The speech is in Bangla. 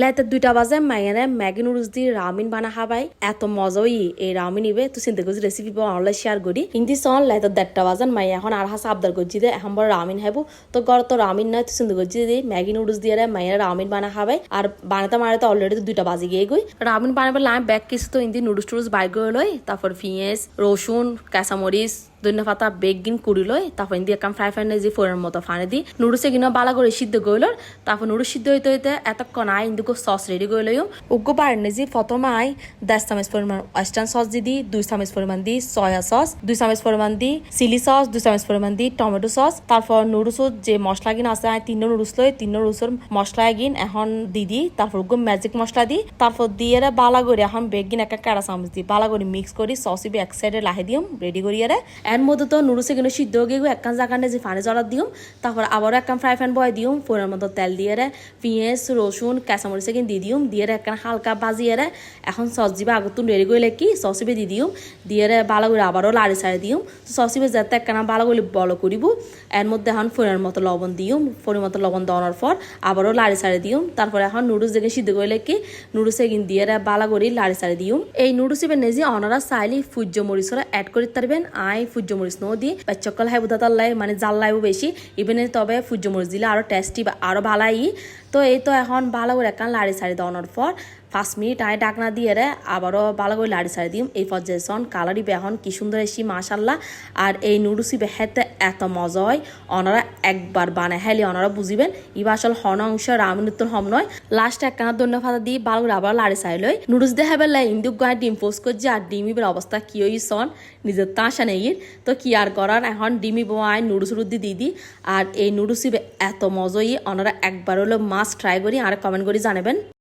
লাইতে দুইটা বাজে মাইয়ানে ম্যাগি নুডলস দিয়ে রামিন বানা খাবাই এত মজাই এই রামিন ইবে, তো চিন্তা করছি রেসিপি অনলাইন শেয়ার করি। হিন্দি সন লাইতে দেড়টা বাজান মাই এখন আর হাসা আবদার করছি দে এখন বড় রামিন খাব তো গর তো রামিন নয় তো চিন্তা করছি যে ম্যাগি নুডলস দিয়ে মাইয়ারা রামিন বানা খাবাই আর বানাতে মারাতে অলরেডি তো দুইটা বাজে গিয়ে গই। রামিন বানাবে আমি ব্যাগ কিছু তো হিন্দি নুডলস টুডলস বাইর করে লই, তারপর পেঁয়াজ, রসুন, কাঁচামরিচ ধনিয়া পাতা বেগিন কুড়ি লই তারপর দিয়ে একাম ফ্রাই ফ্রাই যে ফোরের মতো ফানে দি নুডলসে কিনা বালা করে সিদ্ধ গইল, তারপর নুডলস সিদ্ধ হইতে হইতে এতক্ষণ আই ইন্দুকো সস রেডি করে লইম উগ্গো পারেন যে প্রথমে আই দশ চামচ পরিমাণ ওয়েস্টার্ন সস দি দুই চামচ পরিমাণ দি সয়া সস দুই চামচ পরিমাণ দি চিলি সস দুই চামচ পরিমাণ দি টমেটো সস তারপর নুডলসত যে মশলা গিন আছে, আই তিন নুডলস লই তিন নুডলসের মশলা গিন এখন দি দি, তারপর উগ্গো ম্যাজিক মশলা দি, তারপর দিয়ে বালা করে এখন বেগিন একটা কাটা চামচ দি, বালা করে মিক্স করি সসি এক সাইডে লাহে দিম রেডি করি এর মধ্যে তো নুডলসে কিন্তু সিদ্ধ হয়ে গিয়ে একখান জায়গানে যে ফানে জড়া দিম তারপর আবারও একখান ফ্রাই প্যান বয় দিম ফোনের মতো তেল দিয়ে রে, পেঁয়াজ, রসুন কাঁচামরিচে কিনে দিয়ে দিম দিয়ে একখান হালকা বাজিয়ে রে, এখন সস দিবা আগতুন রেডি করলে কি সসিবে দি দিম দিয়ে রে ভালো করে আবারও লাড়ি ছাড়ি দিম সসিবে যাতে একখানা ভালো করে বলো করিব, এর মধ্যে এখন ফোনের মতো লবণ দিম ফোনের মতো লবণ দেওয়ার পর আবারও লাড়ি ছাড়ি দিম তারপরে এখন নুডলস দেখে সিদ্ধ করলে কি নুডলসে কিন দিয়ে রে ভালো করে লাড়ি ছাড়ি দিম এই নুডলস ইবে নেজি অনারা চাইলে সূর্য মরিচরা অ্যাড করে তারবেন আই সূর্য মরিচ নো দি, বা চকল হাই বুধাতার লাই মানে জাল লাইব বেশি। ইভেন তবে ফুজ্জমরিচ মরিচ দিলে আরও টেস্টি বা আরও ভালাই। তো এই তো এখন ভালো করে একখান লাড়ি সাড়ি দেওয়ানোর পর। পাঁচ মিনিট আয় ডাকনা দিয়ে রে, আবারও ভালো করে লাড়ি ছাড়ি দিম। এই পর্যায়সন কালারি বেহন, কি সুন্দর এসি, মাশাল্লাহ। আর এই নুডলসি বেহেতে এত মজা হয় অনারা একবার বানায় হেলি অনারা বুঝিবেন। ইবা আসল হন অংশ রামনুত্তর হম নয়। লাস্ট একখানা ধন্যবাদ দিয়ে ভালো করে আবার লাড়ি ছাড়ি লই। নুডলস দেখে বেলা ইন্দুক গায়ে ডিম পোস্ট করছে আর ডিমিবের অবস্থা কি হই সন নিজের তাসা নেই তো কি আর করার, এখন ডিমি বোয়াই নুডলস রুদ্দি দিদি আর এই নুডলসি এত মজাই, অনারা একবার হলো মাছ ট্রাই করি, আর কমেন্ট করে জানাবেন।